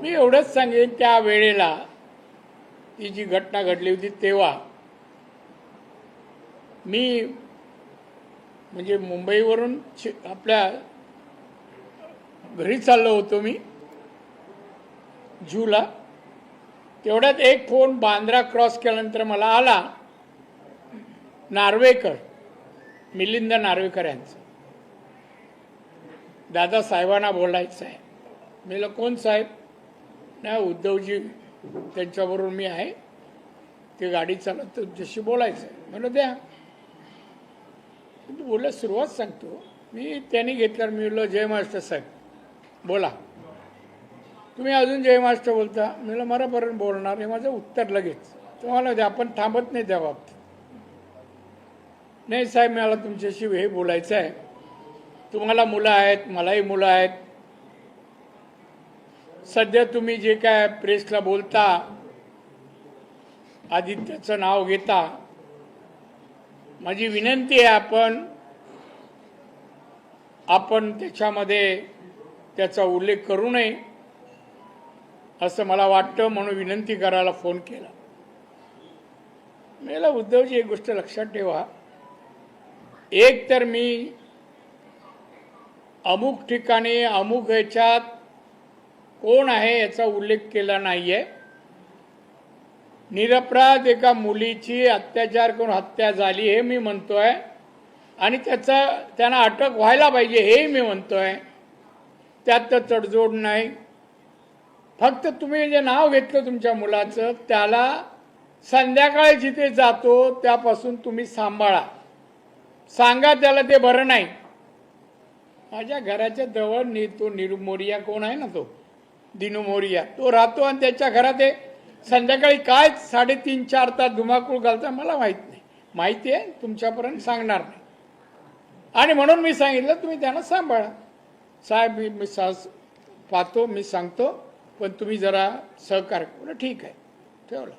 मी एवढंच सांगेन त्या वेळेला ती जी घटना घडली होती तेव्हा मी म्हणजे मुंबईवरून शि- आपल्या घरी चाललो होतो मी जूला. तेवढ्यात एक फोन बांद्रा क्रॉस केल्यानंतर मला आला नार्वेकर मिलिंद नार्वेकर यांचं. दादा साहेबांना बोलायचं आहे. मी म्हणलं, कोण साहेब? नाही उद्धवजी त्यांच्याबरोबर मी आहे. ते गाडी चालवत तुमच्याशी बोलायचं. आहे म्हणलं द्या. तू बोलायला सुरुवात सांगतो. मी त्यांनी घेतल्यावर मी म्हणलं जय मास्टर साहेब बोला. तुम्ही अजून जय मास्टर बोलता? मी मरापर्यंत बोलणार हे माझं उत्तर लगेच. तुम्हाला द्या आपण थांबत नाही त्या बाबतीत. नाही साहेब मला तुमच्याशी हे बोलायचं आहे. तुम्हाला मुलं आहेत मलाही मुलं आहेत. सध्या तुम्ही जे काय प्रेसला बोलता आदित्यचं नाव घेता माझी विनंती आहे आपण आपण त्याच्यामध्ये त्याचा उल्लेख करू नये असं मला वाटतं म्हणून विनंती करायला फोन केला. मला उद्धवजी एक गोष्ट लक्षात ठेवा. एक तर मी अमुक ठिकाणी अमुक ह्याच्यात कोण आहे याचा उल्लेख केला नाहीये. निरपराध एका मुलीची अत्याचार करून हत्या झाली हे मी म्हणतोय. आणि त्याचा त्यांना अटक व्हायला पाहिजे हेही मी म्हणतोय. त्यात तर तडजोड नाही. फक्त तुम्ही जे नाव घेतलं तुमच्या मुलाचं त्याला संध्याकाळी जिथे जातो त्यापासून तुम्ही सांभाळा. सांगा त्याला ते बरं नाही. माझ्या घराच्या जवळ नि तो निरमोरिया कोण आहे ना तो? दिनू मोरिया. तो राहतो आणि त्याच्या घरात संध्याकाळी काय साडेतीन चार तास धुमाकूळ घालता मला माहीत नाही. माहिती आहे तुमच्यापर्यंत सांगणार नाही. आणि म्हणून मी सांगितलं तुम्ही त्यांना सांभाळा. साहेब मी मी सास पाहतो मी सांगतो पण तुम्ही जरा सहकार्य ठीक आहे. ठेवलं.